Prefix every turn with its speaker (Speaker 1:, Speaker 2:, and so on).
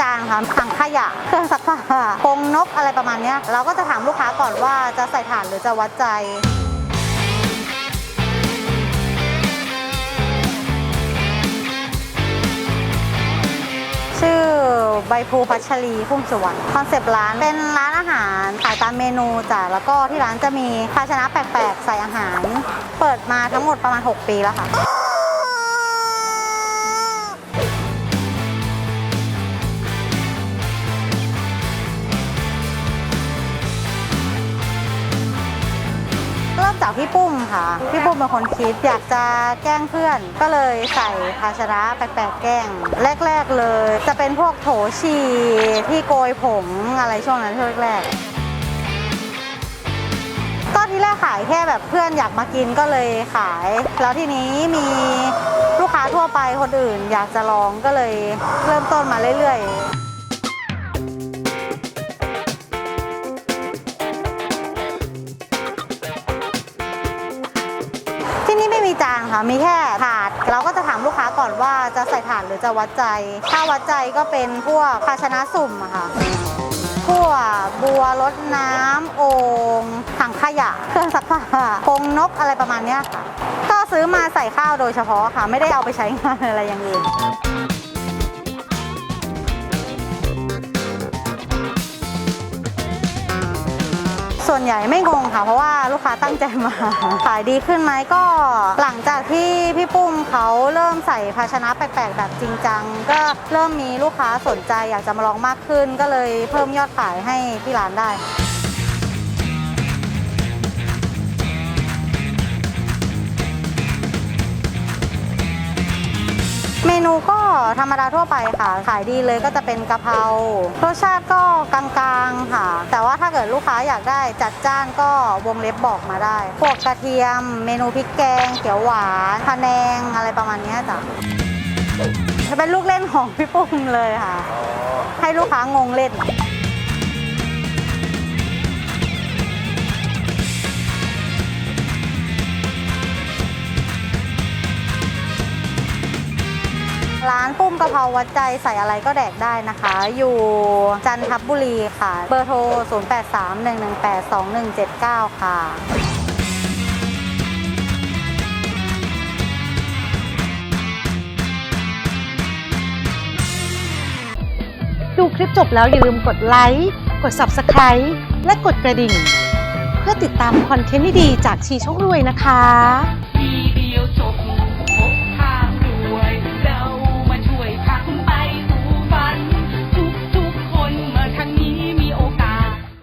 Speaker 1: จานค่ะถังขยะเครื่องซักผ้ากรงนกอะไรประมาณนี้เราก็จะถามลูกค้าก่อนว่าจะใส่ถ่านหรือจะวัดใจชื่อใบพลูพัชรีพุ่มสวรรณคอนเซปต์ร้านเป็นร้านอาหารขายตามเมนูจ้ะแล้วก็ที่ร้านจะมีภาชนะแปลกๆ ใส่อาหาร เปิดมาทั้งหมดประมาณ 6 ปีแล้วค่ะ จากพี่ปุ้มค่ะ พี่ปุ้มเป็นคนคิดอยากจะแกล้งเพื่อน ก็เลยใส่ภาชนะแปลกๆแกล้ง แรก ๆเลย จะเป็นพวกโถฉี่ที่โกยผงอะไรช่วงนั้นช่วงแรกๆก็ที่แรกขายแค่แบบเพื่อนอยากมากินก็เลยขาย แล้วทีนี้มีลูกค้าทั่วไปคนอื่น อยากจะลองก็เลยเริ่มต้นมาเรื่อย ๆ มีจานค่ะมีแค่ถาด เราก็จะถามลูกค้าก่อนว่าจะใส่ถาดหรือจะวัดใจ ถ้าวัดใจก็เป็นพวกภาชนะสุ่มอะค่ะพวกบัวรดน้ำโอ่งถังขยะเครื่องซักผ้ากรงนกอะไรประมาณนี้ค่ะก็ซื้อมาใส่ข้าวโดยเฉพาะค่ะ ไม่ได้เอาไปใช้งานอะไรอย่างอื่น ส่วนใหญ่ไม่งงค่ะ เพราะว่าลูกค้าตั้งใจมา ขายดีขึ้นไหมก็หลังจากที่พี่ปุ้มเขาเริ่มใส่ภาชนะแปลกๆ แบบจริงจังก็เริ่มมีลูกค้าสนใจอยากจะมาลองมากขึ้น ก็เลยเพิ่มยอดขายให้ที่ร้านได้ เมนูก็ธรรมดาทั่วไปค่ะ ขายดีเลยก็จะเป็นกะเพรารสชาติก็กลางๆค่ะ แต่ว่าถ้าเกิดลูกค้าอยากได้จัดจ้านก็วงเล็บบอกมาได้พวกกระเทียม เมนูพริกแกง เขียวหวานพะแนงอะไรประมาณนี้จ้ะจะเป็นลูกเล่นของพี่ปุ้มเลยค่ะ ให้ลูกค้างงเล่น ร้านปุ้มกะเพราวัดใจใส่อะไรก็แดกได้นะคะ อยู่จันทบุรีค่ะ เบอร์โทร 0831182179 ค่ะ
Speaker 2: ดูคลิปจบแล้วอย่าลืมกดไลค์ กด Subscribe และกดกระดิ่ง เพื่อติดตามคอนเทนต์ดีๆจากชีช่องรวยนะคะ